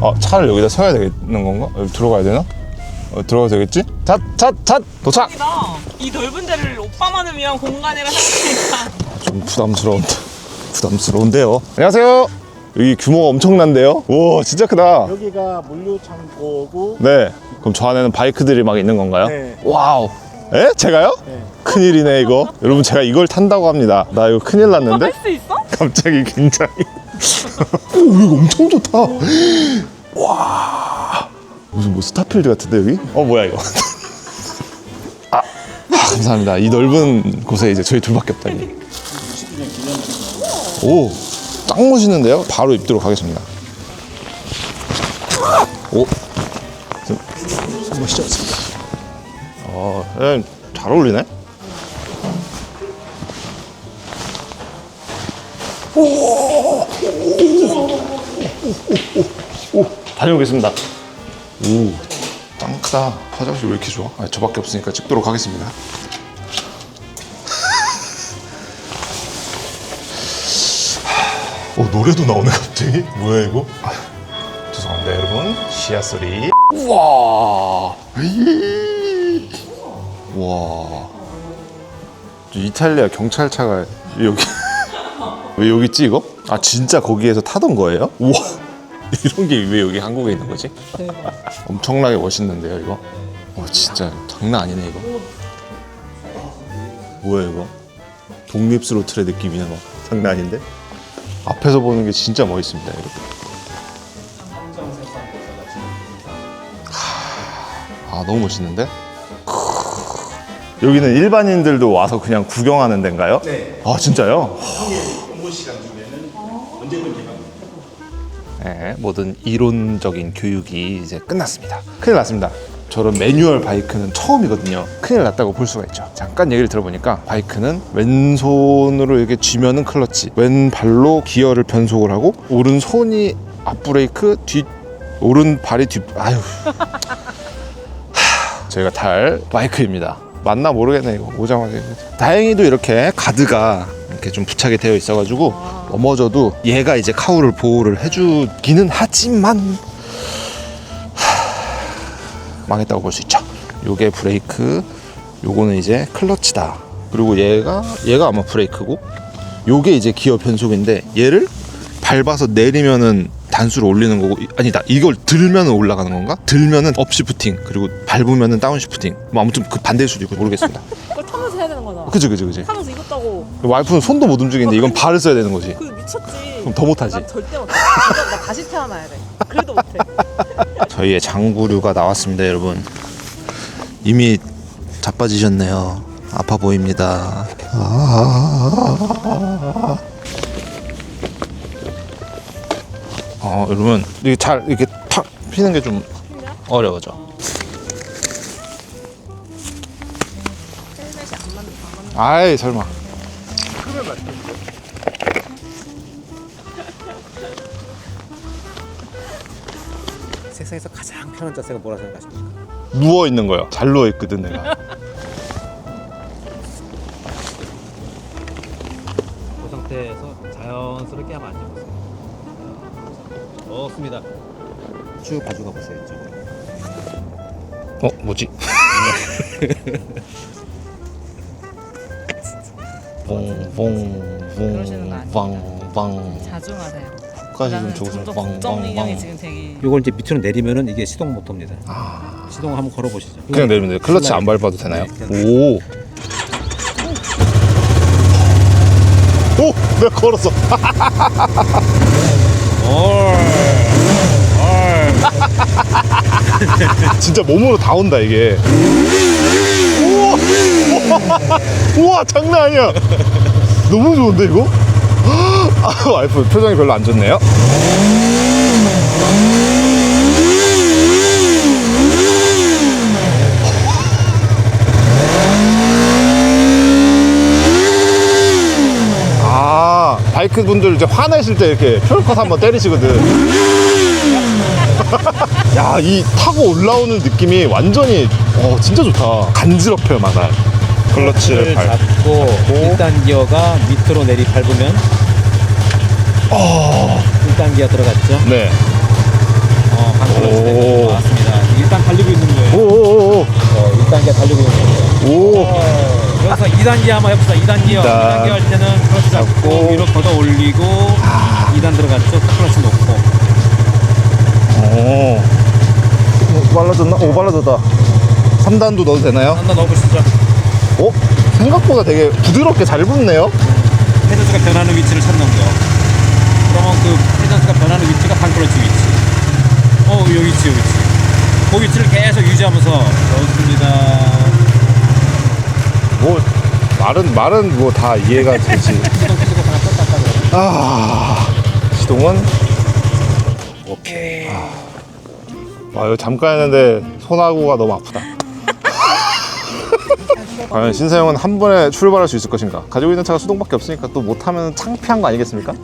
어, 차를 여기다 세워야 되는 건가? 여기 들어가야 되나? 어, 들어가도 되겠지? 잣, 잣, 잣! 도착! 나이 넓은 데를 오빠만을 위한 공간이라 생각하니까 좀 부담스러운데. 부담스러운데요. 안녕하세요. 여기 규모가 엄청난데요? 오, 진짜 크다. 여기가 물류 창고고 네. 그럼 저 안에는 바이크들이 막 있는 건가요? 네. 와우. 에? 제가요? 네. 큰일이네, 이거. 여러분, 제가 이걸 탄다고 합니다. 나 이거 큰일 났는데? 할수 있어? 갑자기 굉장히. 오, 이거 엄청 좋다. 와. 무슨 뭐 스타필드 같은데, 여기? 어, 뭐야, 이거. 아, 아, 감사합니다. 이 넓은 곳에 이제 저희 둘밖에 없다니. 오, 딱 멋있는데요? 바로 입도록 하겠습니다. 오, 좀, 한번 시작. 어, 예, 잘 어울리네. 다녀오겠습니다. 오, 땅 크다. 화장실 왜 이렇게 좋아? 아, 저밖에 없으니까 찍도록 하겠습니다. 어, 노래도 나오네, 갑자기? 뭐야, 이거? 아, 죄송합니다, 여러분. 시야 소리. 우와! 우와. 저 이탈리아 경찰차가 여기. 왜 여기 있지? 아, 진짜 거기에서 타던 거예요? 우와. 이런 게 왜 여기 한국에 있는 거지? 엄청나게 멋있는데요, 이거? 와, 진짜 장난 아니네, 이거. 뭐야, 이거? 독립스로틀의 느낌이네, 막. 장난 아닌데? 앞에서 보는 게 진짜 멋있습니다. 하, 아, 너무 멋있는데? 여기는 일반인들도 와서 그냥 구경하는 데인가요? 네. 아, 진짜요? 네, 모든 이론적인 교육이 이제 끝났습니다. 큰일 났습니다. 저런 매뉴얼 바이크는 처음이거든요. 큰일 났다고 볼 수가 있죠. 잠깐 얘기를 들어보니까 바이크는 왼손으로 이렇게 쥐면은 클러치, 왼발로 기어를 변속을 하고 오른손이 앞브레이크, 뒤 오른 발이 뒤 아유. 하, 저희가 탈 바이크입니다. 맞나 모르겠네 이거 오자마자 다행히도 이렇게 가드가 이렇게 좀 부착이 되어 있어가지고 넘어져도 얘가 이제 카우를 보호를 해주기는 하지만 하, 망했다고 볼 수 있죠. 요게 브레이크, 요거는 이제 클러치다. 그리고 얘가 얘가 아마 브레이크고 요게 이제 기어 변속인데 얘를 밟아서 내리면은 단수를 올리는 거고 이- 아니다 이걸 들면은 올라가는 건가? 들면은 업시프팅 그리고 밟으면은 다운시프팅 뭐 아무튼 그 반대일 수도 있고 모르겠습니다. 그지 그지 그지. 타면서 이것다고 와이프는 손도 못 움직이는데 이건 발을 써야 되는 거지. 그 미쳤지 그럼 더 못하지. 난 절대 못해 진짜 나 다시 태어나야 돼 그래도 못해 저희의 장구류가 나왔습니다, 여러분. 이미 자빠지셨네요. 아파 보입니다. 어, 여러분 이게 잘 이렇게 탁 피는 게 좀 어려워져. 아이 설마. 세상에서 가장 편한 자세가 뭐라 생각하십니까? 누워 있는 거요. 잘 누워 있거든 내가. 그 상태에서 자연스럽게 한번 앉아보세요. 좋습니다. 쭉 가져가 보세요. 이쪽으로. 어 뭐지? 그러시는 거 아니에요? 봉봉봉봉 자중하세요 까지 좀 나는 저기서 점점 걱정 인형이 지금 되게 이걸 이제 밑으로 내리면은 이게 시동 모터입니다. 시동 한번 걸어 보시죠. 그냥 내리면 돼요. 클러치 안 밟아도 되나요? 네, 오. 오, 내가 걸었어. 진짜 몸으로 다 온다 이게. 우와, 우와, 장난 아니야. 너무 좋은데 이거? 아, 와이프 표정이 별로 안 좋네요. 아 바이크 분들 이제 화내실 때 이렇게 표컬 한번 때리시거든. 야 이 타고 올라오는 느낌이 완전히 어 진짜 좋다. 간지럽혀요 마다. 클러치를 밟. 잡고 1단 기어가 밑으로 내리 밟으면 어. 1단 기어 들어갔죠. 네. 어, 방클러치 오. 때문에 나왔습니다. 일단 달리고 있는 거예요. 오오오오. 어, 1단계 달리고 있는 거예요. 오. 어, 여기서 2단계 한번 해봅시다. 2단계요. 이단. 2단계 할 때는 클러치 잡고 잡고. 아. 위로 걷어 올리고 2단 들어갔죠. 클러치 놓고. 오. 오, 빨라졌나? 오, 빨라졌다. 3단도 넣어도 되나요? 한번 넣어보시죠. 어? 생각보다 되게 부드럽게 잘 붙네요? 페던스가 변하는 위치를 찾는 거. 그러면 그 페던스가 변하는 위치가 반클러치 위치. 어, 요 위치, 요 위치. 그 위치를 계속 유지하면서 넣습니다. 뭐, 말은, 말은 뭐 다 이해가 되지. 아, 시동은? 오케이. 와, 이거 잠깐 했는데 손하고가 너무 아프다. 과연 신사영은 한 번에 출발할 수 있을 것인가? 가지고 있는 차가 수동밖에 없으니까 또 못하면 창피한 거 아니겠습니까?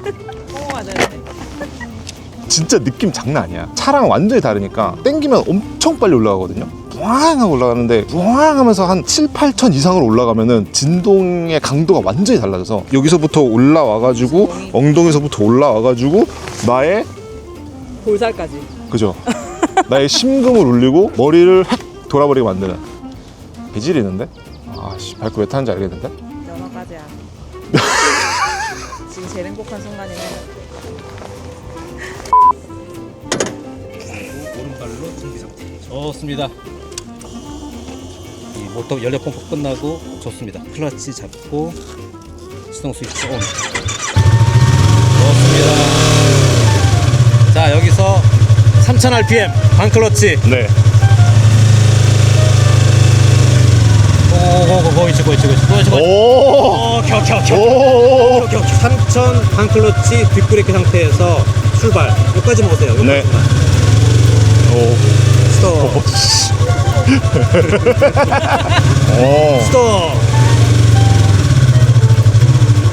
진짜 느낌 장난 아니야. 차랑 완전히 다르니까 땡기면 엄청 빨리 올라가거든요. 부앙 하고 올라가는데 부앙 하면서 한 7, 8천 이상으로 올라가면은 진동의 강도가 완전히 달라져서 여기서부터 올라와가지고 진동이? 엉덩이서부터 올라와가지고 나의 볼살까지. 그죠? 나의 심금을 울리고 머리를 획 돌아버리게 만드는 비질이 있는데? 아씨 밟고 왜 타는지 알겠는데? 연어까지야. 지금 제일 행복한 순간이네. 오른발로 준비 상태. 좋습니다. 이 모터 연료 펌프 끝나고 좋습니다. 클러치 잡고 시동 스위치 온. 좋습니다. 자 여기서 3000 rpm 반 클러치. 네 거기치 거기치 거기치 거기치 거기치. 오! 오 켜켜켜. 오! 3000 반클러치 뒷브레이크 상태에서 출발. 여기까지 먹으세요. 네. 오. 스톱. 오. 스톱.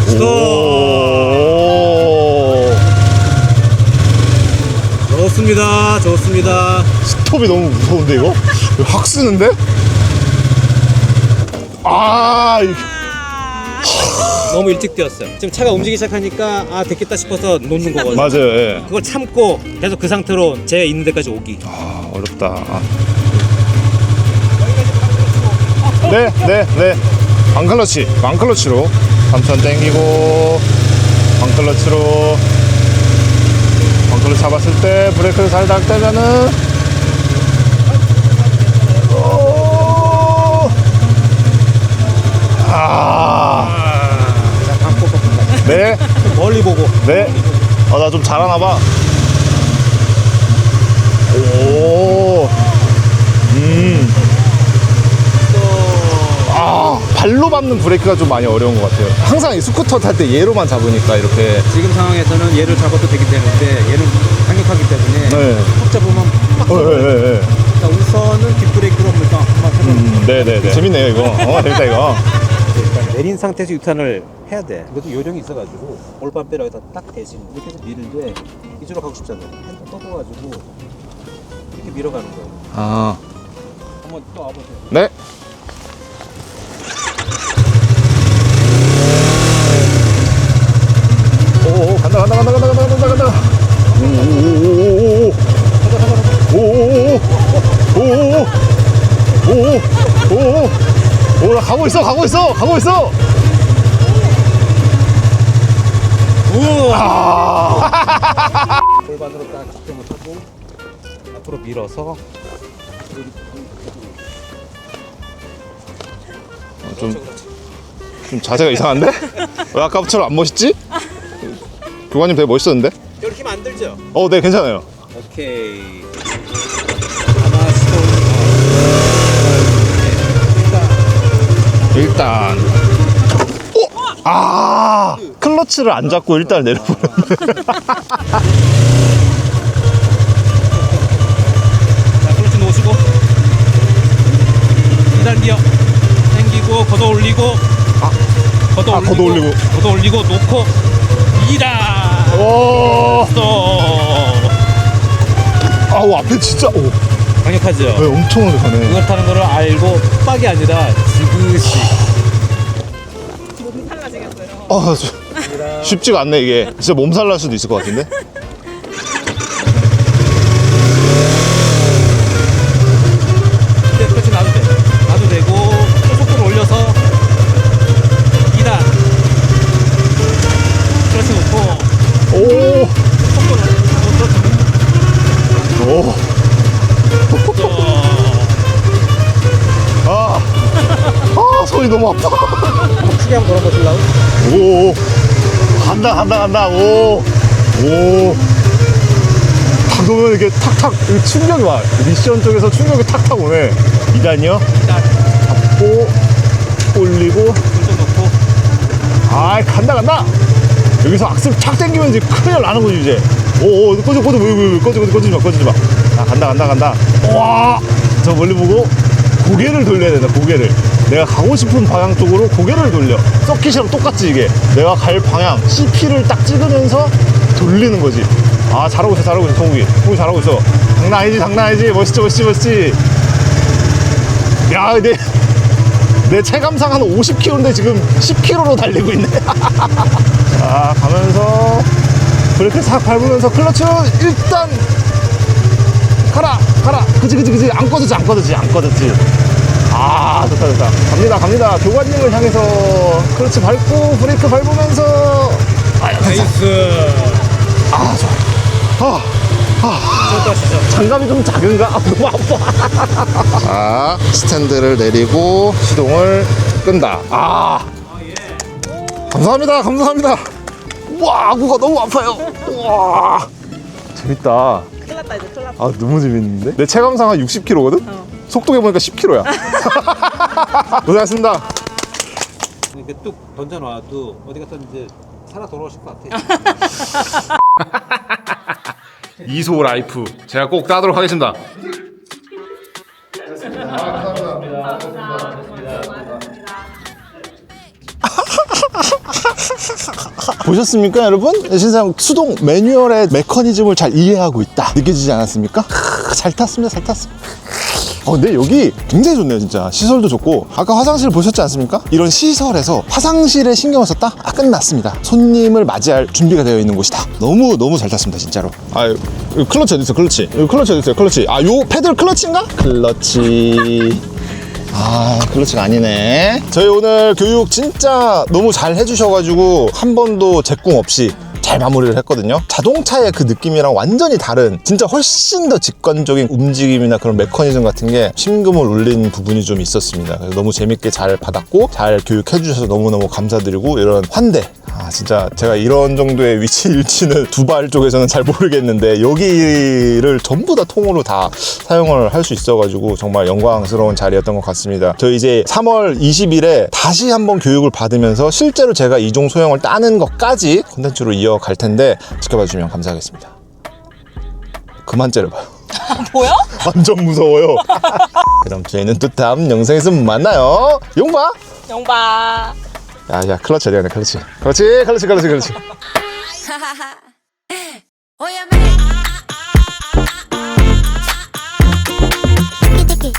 스톱. 오. 좋습니다. 좋습니다. 스톱이 너무 무서운데 이거? 이거 확 쓰는데? 아, 이거- 너무 일찍 뛰었어요. 지금 차가 움직이기 시작하니까 아 됐겠다 싶어서 놓는 거거든요. 맞아요. 예. 그걸 참고 계속 그 상태로 제 있는 데까지 오기. 아, 어렵다. 아. 네, 네, 네. 반클러치, 반클러치로 3천 땡기고 반클러치로 반클러치 잡았을 때 브레이크를 살짝 떼면은 네, 멀리 보고. 네. 아, 나 좀 잘하나 봐. 오. 음. 아, 발로 밟는 브레이크가 좀 많이 어려운 것 같아요. 항상 이 스쿠터 탈 때 얘로만 잡으니까 이렇게. 지금 상황에서는 얘를 잡아도 되기 때문에 얘는 강력하기 때문에 네. 푹 잡으면 팍 어, 예, 예, 예. 자, 우선은 뒷브레이크로 한번 한번 해보는 음, 네네네. 재밌네요, 이거. 어, 재밌다, 이거. 내린 상태에서 유탄을 해야 돼. 그래도 요령이 있어가지고 올밤배를 여기다 딱 대신 이렇게 해서 밀는데 이쪽으로 가고 싶잖아요. 핸드 뻗어가지고 이렇게 밀어가는 거예요. 아. 한번 또 와보세요. 네. 가고 있어! 아 골반으로 딱 집중을 하고 앞으로 밀어서 좀, 좀 자세가 이상한데? 왜 아까처럼 안 멋있지? 교관님 되게 멋있었는데? 이렇게 힘안 들죠? 어 네 괜찮아요. 오케이 일단. 어? 아! 클러치를 안 잡고 일단 내려버렸네. 자 클러치 놓으시고. 2단기요 당기고 걷어 올리고. 걷어 아, 올리고 걷어 올리고. 걷어 올리고 놓고. 2단 오! 또 아우 앞에 진짜 오 강력하죠? 네, 엄청 가네. 그걸 타는 거를 알고 빡이 아니라 지그시. 몸이 달라지겠어요. 아, 저- 쉽지가 않네 이게. 진짜 몸살 날 수도 있을 것 같은데 간다 간다 간다. 오오. 방금은 이렇게 탁탁 이 충격이 와. 미션 쪽에서 충격이 탁탁 오네. 2단이요? 잡고 올리고. 불좀 넣고 아 간다 간다. 여기서 악셀 착 당기면 이제 큰일 나는 거지 이제. 오오 꺼져 꺼져 왜, 왜, 왜, 꺼져 꺼져 꺼지지 마 꺼지지 마아 간다 간다 간다. 와저 멀리 보고 고개를 돌려야 된다 고개를 내가 가고 싶은 방향 쪽으로 고개를 돌려 서킷이랑 똑같지 이게 내가 갈 방향 CP를 딱 찍으면서 돌리는 거지 아 잘하고 있어 잘하고 있어 성욱이 성욱이 잘하고 있어 장난 아니지 장난 아니지 멋있지 멋있지 멋있지 야 근데 내 체감상 한 50km인데 지금 10km로 달리고 있네. 자, 가면서 브레이크 싹 밟으면서 클러치 일단 가라, 가라. 그지, 그지, 그지. 안 꺼졌지, 안 꺼졌지, 안 꺼졌지. 아, 좋다, 좋다. 갑니다, 갑니다. 교관님을 향해서 클러치 밟고 브레이크 밟으면서 아, 됐어. 나이스 아, 좋아. 아, 좋다 진짜 장갑이 좀 작은가? 아, 너무 아파. 자, 스탠드를 내리고 시동을 끈다. 아. 감사합니다. 감사합니다. 와, 아구가 너무 아파요. 와. 재밌다. 큰일 났다 이제 큰일 났다 아, 너무 재밌는데? 내 체감상 한 60km거든? 속도 해보니까 10km야. 고생하셨습니다. 이렇게 뚝 던져놔도 어디 갔다 이제 살아 돌아오실 것 같아 이소 라이프. 제가 꼭 따도록 하겠습니다. 보셨습니까, 여러분? 신상 수동 매뉴얼의 메커니즘을 잘 이해하고 있다. 느껴지지 않았습니까? 크, 잘 탔습니다, 잘 탔습니다. 어, 근데 여기 굉장히 좋네요, 진짜. 시설도 좋고. 아까 화장실 보셨지 않습니까? 이런 시설에서 화장실에 신경을 썼다? 아, 끝났습니다. 손님을 맞이할 준비가 되어 있는 곳이다. 너무, 너무 잘 탔습니다, 진짜로. 아, 이거 클러치 어디 있어, 클러치? 클러치 어디 있어요, 클러치? 아, 요 패들 클러치인가? 클러치. 아, 클러치가 아니네. 저희 오늘 교육 진짜 너무 잘 해주셔가지고 한 번도 제꿍 없이 잘 마무리를 했거든요. 자동차의 그 느낌이랑 완전히 다른 진짜 훨씬 더 직관적인 움직임이나 그런 메커니즘 같은 게 심금을 울린 부분이 좀 있었습니다. 너무 재밌게 잘 받았고 잘 교육해 주셔서 너무너무 감사드리고 이런 환대 아 진짜 제가 이런 정도의 위치일지는 두발 쪽에서는 잘 모르겠는데 여기를 전부 다 통으로 다 사용을 할 수 있어가지고 정말 영광스러운 자리였던 것 같습니다. 저 이제 3월 20일에 다시 한번 교육을 받으면서 실제로 제가 이종 소형을 따는 것까지 콘텐츠로 이어 갈 텐데 지켜봐 주시면 감사하겠습니다. 그만 째려봐요. 뭐야? 완전 무서워요. 그럼 저희는 또 다음 영상에서 만나요. 용봐. 영바 야, 야, 클러치 어디 가냐, 클러치. 그렇지, 클러치, 클러치, 클러치. Óyeme. Tiki,